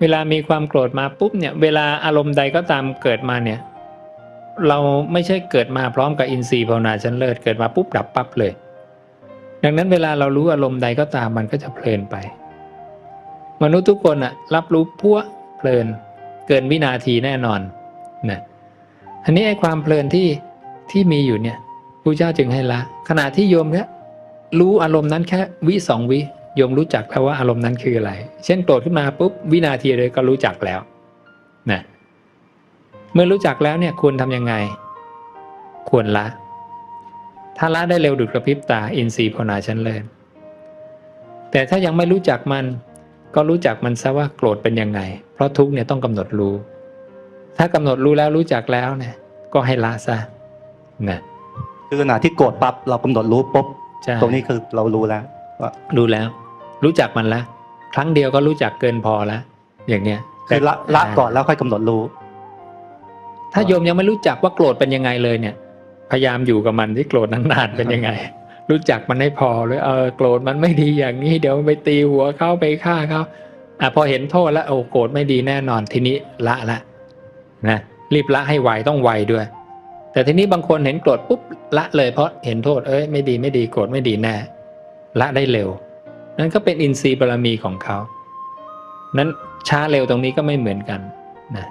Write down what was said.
เวลามีความโกรธมาปุ๊บเนี่ยเวลาอารมณ์ใดก็ตามเกิดมาเนี่ย เราไม่ใช่เกิดมาพร้อมกับอินทรีย์ภาวนาชั้นเลิศเกิดมาปุ๊บดับปั๊บเลย ดังนั้นเวลาเรารู้อารมณ์ใดก็ตามมันก็จะเพลินไป มนุษย์ทุกคนอะรับรู้พัวเพลิน เกินวินาทีแน่นอนนะอันนี้ไอ้ความเพลินที่ที่มีอยู่เนี่ยพระเจ้าจึงให้ละ ขณะที่โยมเนี่ยรู้อารมณ์นั้นแค่วิสองวิ โยมรู้จักแล้วว่าอารมณ์นั้นคืออะไร เช่นโกรธขึ้นมาปุ๊บวินาทีเลยก็รู้จักแล้วนะเมื่อรู้จักแล้วเนี่ยควรทำยังไง ควรละ ถ้าละได้เร็วดุดกระพริบตาอินทรีย์ภาวนาชั้นเลิศแต่ถ้ายังไม่รู้จักมัน ก็รู้จักมันซะว่าโกรธเป็นยังไง เพราะทุกข์เนี่ยต้องกำหนดรู้ ถ้ากำหนดรู้แล้วรู้จักแล้วเนี่ย ก็ให้ละซะนะคือขณะที่โกรธปั๊บเรากำหนดรู้ปุ๊บใช่ตรงนี้คือเรารู้แล้วว่ารู้แล้ว รู้จักมันแล้วครั้งเดียวก็รู้จักเกินพอแล้วอย่างเนี้ยคือละละก่อนแล้วค่อยกำหนดรู้ ถ้าโยมยังไม่รู้จักว่าโกรธเป็นยังไงเลยเนี่ย พยายามอยู่กับมันที่โกรธนานๆเป็นยังไง รู้จักมันให้พอเลยเออโกรธมันไม่ดีอย่างนี้ เดี๋ยวไปตีหัวเขาไปฆ่าเขาอะพอเห็นโทษแล้วโอ้โกรธไม่ดีแน่นอนทีนี้ละละนะรีบละให้ไวต้องไวด้วย แต่ทีนี้บางคนเห็นโกรธปุ๊บละเลยเพราะเห็นโทษเอ้ยไม่ดีไม่ดีโกรธไม่ดีแน่ละได้เร็ว นั่นก็เป็นอินทรีย์บารมีของเขา นั้นช้าเร็วตรงนี้ก็ไม่เหมือนกันนะ